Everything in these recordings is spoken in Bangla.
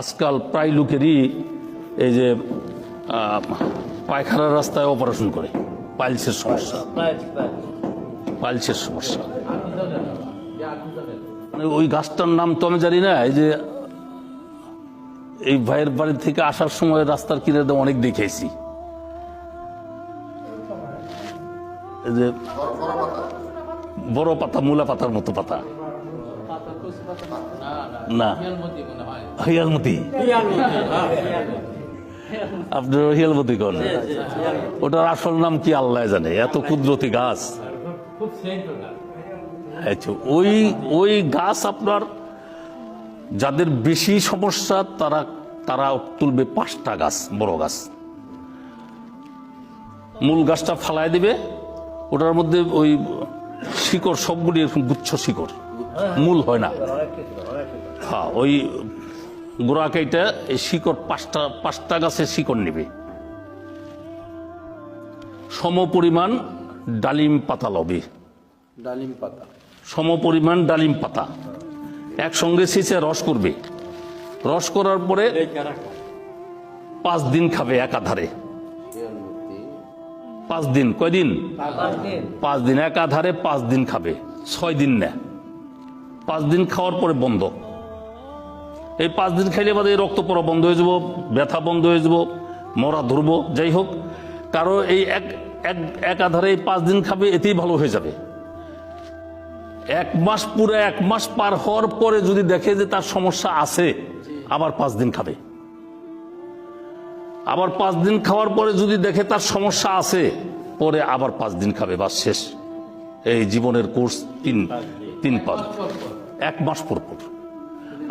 আজকাল প্রায় লোকেরই এই যে পায়খানার রাস্তায় অপারেশন করে। পাইলসের সমস্যা। পাইলসের সমস্যা। মানে ওই গাছটার নাম তো আমি জানি না, এই যে, এই ভাইয়ের বাড়ি থেকে আসার সময় রাস্তার কিনারে অনেক দেখেছি। এই যে, বড় পাতা, মূলা পাতার মতো পাতা। না। হিয়ালমতি। আপনার হিয়ালমতি কোন ওটার আসল নাম কি আল্লাহ জানে? এত কুদরতি গাছ। আচ্ছা ওই ওই গাছ আপনার, যাদের বেশি সমস্যা, তারা তারা তুলবে পাঁচটা গাছ, বড় গাছ। মূল গাছটা ফালাই দিবে। ওটার মধ্যে ওই শিকড়, সবগুলি এরকম গুচ্ছ শিকড়। মূল হয় না। হ্যাঁ ওই গোড়াকাইটা এই শিকড় পাঁচটা পাঁচটা গাছের শিকড় নেবে। সম পরিমাণ ডালিম পাতা লবে। ডালিম পাতা। সম পরিমাণ ডালিম পাতা। একসঙ্গে সেচে রস করবে। রস করার পরে পাঁচ দিন খাবে একাধারে। পাঁচ দিন কয়দিন? পাঁচ দিন একাধারে পাঁচ দিন খাবে। ছয় দিন না। পাঁচ দিন খাওয়ার পরে বন্ধ। এই পাঁচ দিন খাইলে বাদে রক্ত পড়া বন্ধ হয়ে যাব, ব্যথা বন্ধ হয়ে যাব, মরা ধরব, যাই হোক, কারও এই এক এক একাধারে এই পাঁচ দিন খাবে, এতেই ভালো হয়ে যাবে। এক মাস পুরো এক মাস পার হওয়ার পরে যদি দেখে যে তার সমস্যা আছে, আবার পাঁচ দিন খাবে। আবার পাঁচ দিন খাওয়ার পরে যদি দেখে তার সমস্যা আছে, পরে আবার পাঁচ দিন খাবে বা শেষ। এই জীবনের কোর্স তিন তিন পদ, এক মাস পর পর।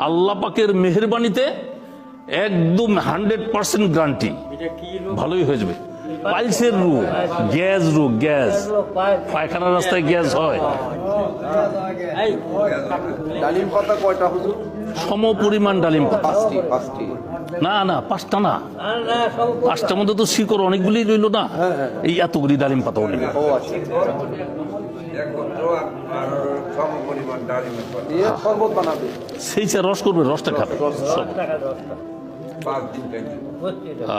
আল্লাহ পাকের মেহরবানিতে একদম হান্ড্রেড পার্সেন্ট গ্যারান্টি ভালোই হয়ে যাবে। পাইলসের রোগ গ্যাস রোগ গ্যাস পায়খানার রাস্তায় গ্যাস হয়। ডালিম পাতা কয়টা হুজুর সম পরিমাণ ডালিম পাতা। পাঁচটি পাঁচটি। না না পাঁচটা না। পাঁচটার মধ্যে তো শিকড় অনেকগুলি রইল না। এই এতগুলি ডালিম আচ্ছা। পাতা। শরবত বানাবে। সেই চা রস করবে রসটা খাবে।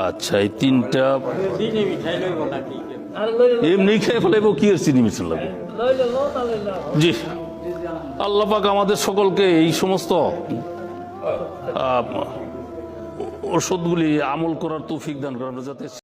আচ্ছা এই তিনটা এমনি খেয়ে ফেলাইব, কি আর চিনি মিছিল লাগবে জি। আল্লাপাক আমাদের সকলকে এই সমস্ত ওষুধগুলি আমল করার তৌফিক দান করেন যাতে